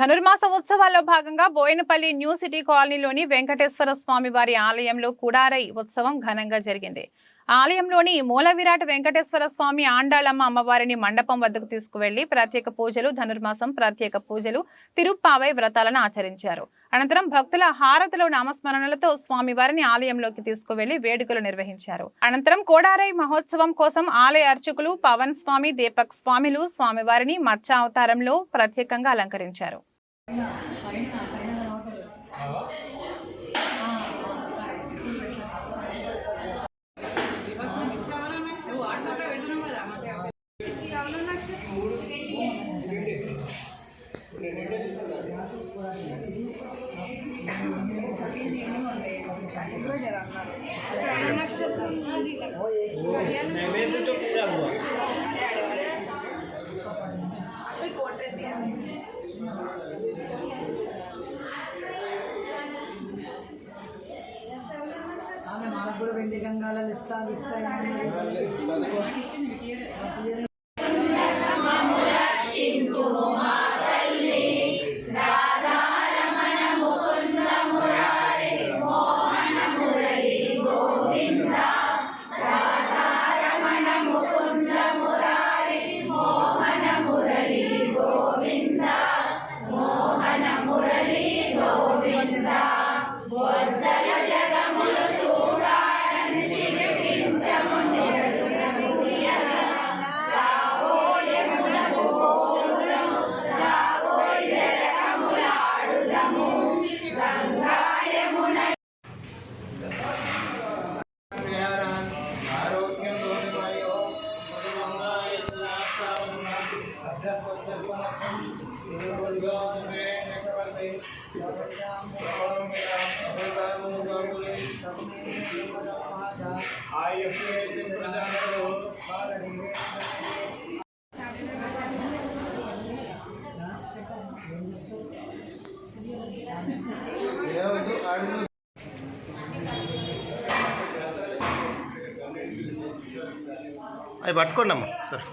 ధనుర్మాస ఉత్సవాల్లో భాగంగా Boinapalli new city కాలనీలోని వెంకటేశ్వర స్వామి వారి ఆలయంలో కుడారై ఉత్సవం ఘనంగా జరిగింది. ఆలయంలోని మూల విరాట్ వెంకటేశ్వర స్వామి ఆండాళమ్మ అమ్మవారిని మండపం వద్దకు తీసుకువెళ్ళి ప్రత్యేక పూజలు ధనుర్మాసం ప్రత్యేక పూజలు తిరుప్పావై వ్రతాలను ఆచరించారు. అనంతరం భక్తుల హారతులు నామస్మరణలతో స్వామివారిని ఆలయంలోకి తీసుకువెళ్ళి వేడుకలు నిర్వహించారు. అనంతరం కోడారై మహోత్సవం కోసం ఆలయ అర్చకులు పవన్ స్వామి దీపక్ స్వామిలు స్వామివారిని మత్స్య అవతారంలో ప్రత్యేకంగా అలంకరించారు. नैवेद्य तो पूरा हुआ మనకు కూడా వెండి ఇస్తా అవి పట్టుకోండి అమ్మ సార్.